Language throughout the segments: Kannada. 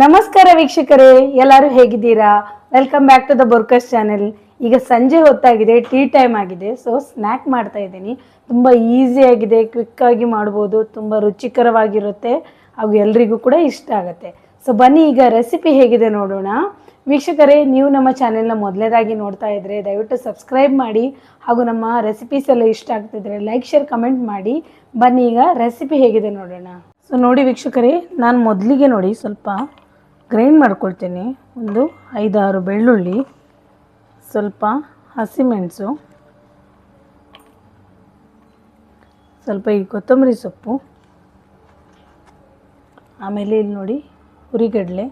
ನಮಸ್ಕಾರ ವೀಕ್ಷಕರೇ, ಎಲ್ಲರೂ ಹೇಗಿದ್ದೀರಾ? ವೆಲ್ಕಮ್ ಬ್ಯಾಕ್ ಟು ದ ಬೊರ್ಕಸ್ ಚಾನೆಲ್ ಈಗ ಸಂಜೆ ಹೊತ್ತಾಗಿದೆ ಟೀ ಟೈಮ್ ಆಗಿದೆ ಸೊ ಸ್ನ್ಯಾಕ್ ಮಾಡ್ತಾ ಇದ್ದೀನಿ. ತುಂಬ ಈಸಿಯಾಗಿದೆ ಕ್ವಿಕ್ಕಾಗಿ ಮಾಡ್ಬೋದು, ತುಂಬ ರುಚಿಕರವಾಗಿರುತ್ತೆ, ಹಾಗೂ ಎಲ್ರಿಗೂ ಕೂಡ ಇಷ್ಟ ಆಗುತ್ತೆ. ಸೊ ಬನ್ನಿ, ಈಗ ರೆಸಿಪಿ ಹೇಗಿದೆ ನೋಡೋಣ. ವೀಕ್ಷಕರೇ, ನೀವು ನಮ್ಮ ಚಾನೆಲ್ನ ಮೊದಲೇದಾಗಿ ನೋಡ್ತಾ ಇದ್ದರೆ ದಯವಿಟ್ಟು ಸಬ್ಸ್ಕ್ರೈಬ್ ಮಾಡಿ, ಹಾಗೂ ನಮ್ಮ ರೆಸಿಪೀಸ್ ಎಲ್ಲ ಇಷ್ಟ ಆಗ್ತಿದ್ರೆ ಲೈಕ್ ಶೇರ್ ಕಮೆಂಟ್ ಮಾಡಿ. ಬನ್ನಿ, ಈಗ ರೆಸಿಪಿ ಹೇಗಿದೆ ನೋಡೋಣ. ಸೊ ನೋಡಿ ವೀಕ್ಷಕರೇ, ನಾನು ಮೊದಲಿಗೆ ನೋಡಿ ಸ್ವಲ್ಪ ಗ್ರೈಂಡ್ ಮಾಡ್ಕೊಳ್ತೀನಿ. ಒಂದು ಐದಾರು ಬೆಳ್ಳುಳ್ಳಿ, ಸ್ವಲ್ಪ ಹಸಿಮೆಣಸು ಸ್ವಲ್ಪ ಈ ಕೊತ್ತಂಬರಿ ಸೊಪ್ಪು, ಆಮೇಲೆ ಇಲ್ಲಿ ನೋಡಿ ಹುರಿಗಡಲೆ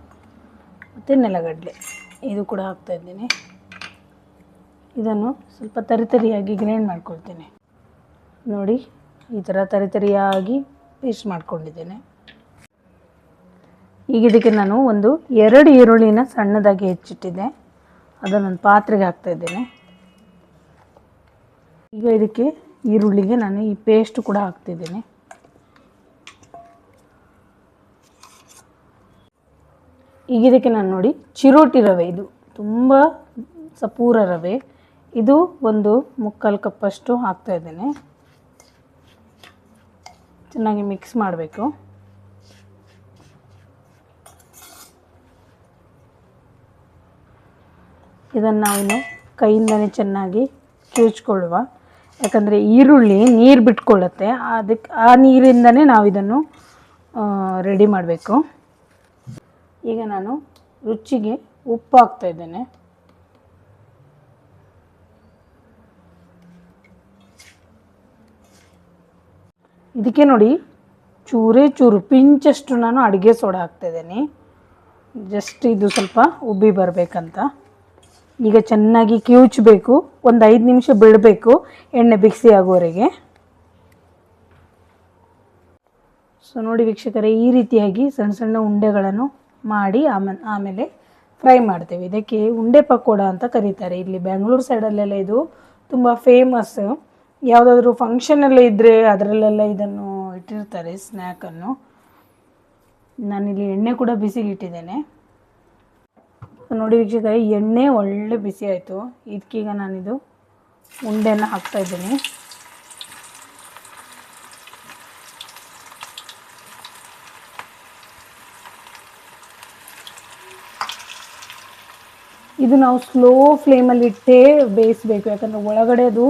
ಮತ್ತು ನೆಲಗಡಲೆ. ಇದು ಕೂಡ ಹಾಕ್ತಾ ಇದ್ದೀನಿ. ಇದನ್ನು ಸ್ವಲ್ಪ ತರಿತರಿಯಾಗಿ ಗ್ರೈಂಡ್ ಮಾಡ್ಕೊಳ್ತೀನಿ. ನೋಡಿ ಈ ಥರ ತರಿತರಿಯಾಗಿ ಪೇಸ್ಟ್ ಮಾಡ್ಕೊಂಡಿದ್ದೇನೆ. ಈಗ ಇದಕ್ಕೆ ನಾನು ಒಂದು ಎರಡು ಈರುಳ್ಳಿನ ಸಣ್ಣದಾಗಿ ಹೆಚ್ಚಿಟ್ಟಿದ್ದೆ. ಅದನ್ನೊಂದು ಪಾತ್ರೆಗೆ ಹಾಕ್ತಾ ಇದ್ದೇನೆ. ಈಗ ಇದಕ್ಕೆ ಈರುಳ್ಳಿಗೆ ನಾನು ಈ ಪೇಸ್ಟ್ ಕೂಡ ಹಾಕ್ತಿದ್ದೀನಿ ಈಗ ಇದಕ್ಕೆ ನಾನು ನೋಡಿ ಚಿರೋಟಿ ರವೆ. ಇದು ತುಂಬ ಸಪೂರ ರವೆ. ಇದು ಒಂದು ಮುಕ್ಕಾಲು ಕಪ್ಪಷ್ಟು ಹಾಕ್ತಾ ಇದ್ದೇನೆ. ಚೆನ್ನಾಗಿ ಮಿಕ್ಸ್ ಮಾಡಬೇಕು. ಇದನ್ನು ನಾವು ಕೈಯಿಂದನೇ ಚೆನ್ನಾಗಿ ಚೂಚ್ಕೊಳ್ಳುವ. ಯಾಕಂದರೆ ಈರುಳ್ಳಿ ನೀರು ಬಿಟ್ಕೊಳ್ಳುತ್ತೆ. ಅದಕ್ಕೆ ಆ ನೀರಿಂದನೇ ನಾವು ಇದನ್ನು ರೆಡಿ ಮಾಡಬೇಕು. ಈಗ ನಾನು ರುಚಿಗೆ ಉಪ್ಪು ಹಾಕ್ತಾ ಇದ್ದೇನೆ. ಇದಕ್ಕೆ ನೋಡಿ ಚೂರೇ ಚೂರು, ಪಿಂಚಷ್ಟು ನಾನು ಅಡುಗೆ ಸೋಡಾ ಹಾಕ್ತಾಯಿದ್ದೀನಿ ಜಸ್ಟ್ ಇದು ಸ್ವಲ್ಪ ಉಬ್ಬಿ ಬರಬೇಕಂತ. ಈಗ ಚೆನ್ನಾಗಿ ಕಿವುಚಬೇಕು. ಒಂದು ಐದು ನಿಮಿಷ ಬಿಡಬೇಕು. ಎಣ್ಣೆ ಬಿಸಿ ಆಗೋವರೆಗೆ. ಸೊ ನೋಡಿ ವೀಕ್ಷಕರೇ, ಈ ರೀತಿಯಾಗಿ ಸಣ್ಣ ಸಣ್ಣ ಉಂಡೆಗಳನ್ನು ಮಾಡಿ ಆಮೇಲೆ ಆಮೇಲೆ ಫ್ರೈ ಮಾಡ್ತೇವೆ. ಇದಕ್ಕೆ ಉಂಡೆ ಪಕೋಡ ಅಂತ ಕರೀತಾರೆ. ಇಲ್ಲಿ ಬೆಂಗಳೂರು ಸೈಡಲ್ಲೆಲ್ಲ ಇದು ತುಂಬ ಫೇಮಸ್ ಯಾವುದಾದ್ರೂ ಫಂಕ್ಷನೆಲ್ಲ ಇದ್ದರೆ ಅದರಲ್ಲೆಲ್ಲ ಇದನ್ನು ಇಟ್ಟಿರ್ತಾರೆ ಸ್ನ್ಯಾಕನ್ನು ನಾನಿಲ್ಲಿ ಎಣ್ಣೆ ಕೂಡ ಬಿಸಿಗೆ ಇಟ್ಟಿದ್ದೇನೆ ನೋಡಿ ವೀಕ್ಷಕರೇ, ಎಣ್ಣೆ ಒಳ್ಳೆ ಬಿಸಿ ಆಯಿತು. ಇದಕ್ಕೀಗ ನಾನಿದು ಉಂಡೆನ ಹಾಕ್ತಾ ಇದ್ದೀನಿ. ಇದು ನಾವು ಸ್ಲೋ ಫ್ಲೇಮಲ್ಲಿ ಇಟ್ಟೇ ಬೇಯಿಸ್ಬೇಕು. ಯಾಕಂದರೆ ಒಳಗಡೆ ಅದು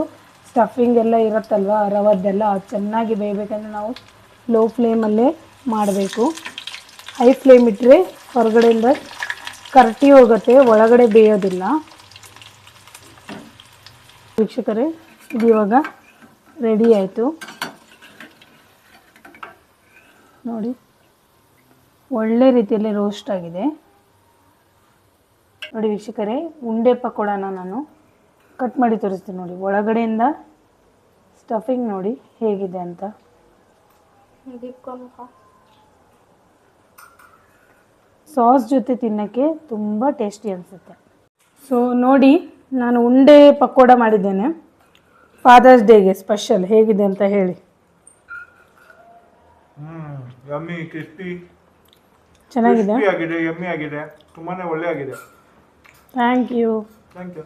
ಸ್ಟಫಿಂಗ್ ಎಲ್ಲ ಇರುತ್ತಲ್ವ, ರವದ್ದೆಲ್ಲ ಚೆನ್ನಾಗಿ ಬೇಯಬೇಕಂದ್ರೆ ನಾವು ಲೋ ಫ್ಲೇಮಲ್ಲೇ ಮಾಡಬೇಕು. ಹೈ ಫ್ಲೇಮ್ ಇಟ್ಟರೆ ಹೊರಗಡೆಯಿಂದ ಕರಟಿ ಹೋಗುತ್ತೆ, ಒಳಗಡೆ ಬೇಯೋದಿಲ್ಲ. ವೀಕ್ಷಕರೇ, ಇದು ಇವಾಗ ರೆಡಿ ಆಯಿತು. ನೋಡಿ, ಒಳ್ಳೆ ರೀತಿಯಲ್ಲಿ ರೋಸ್ಟ್ ಆಗಿದೆ. ನೋಡಿ ವೀಕ್ಷಕರೇ, ಉಂಡೆ ಪಕೋಡನ ನಾನು ಕಟ್ ಮಾಡಿ ತೋರಿಸ್ತೀನಿ ನೋಡಿ. ಒಳಗಡೆಯಿಂದ ಸ್ಟಫಿಂಗ್ ನೋಡಿ ಹೇಗಿದೆ ಅಂತ. ಸಾಸ್ ಜೊತೆ ತಿನ್ನೋಕ್ಕೆ ತುಂಬ ಟೇಸ್ಟಿ ಅನಿಸುತ್ತೆ. ಸೊ ನೋಡಿ ನಾನು ಉಂಡೆ ಪಕೋಡ ಮಾಡಿದ್ದೇನೆ. ಫಾದರ್ಸ್ ಡೇಗೆ ಸ್ಪೆಷಲ್ ಹೇಗಿದೆ ಅಂತ ಹೇಳಿ. ಹ್ಮ್ ಯಮ್ಮಿ ಕ್ರಿಸ್ಪಿ ಚೆನ್ನಾಗಿದೆ? ತುಂಬಾ ಆಗಿದೆ ಯಮ್ಮಿ ಆಗಿದೆ. ತುಂಬಾನೇ ಒಳ್ಳೆ ಆಗಿದೆ ಥ್ಯಾಂಕ್ ಯು ಥ್ಯಾಂಕ್ ಯು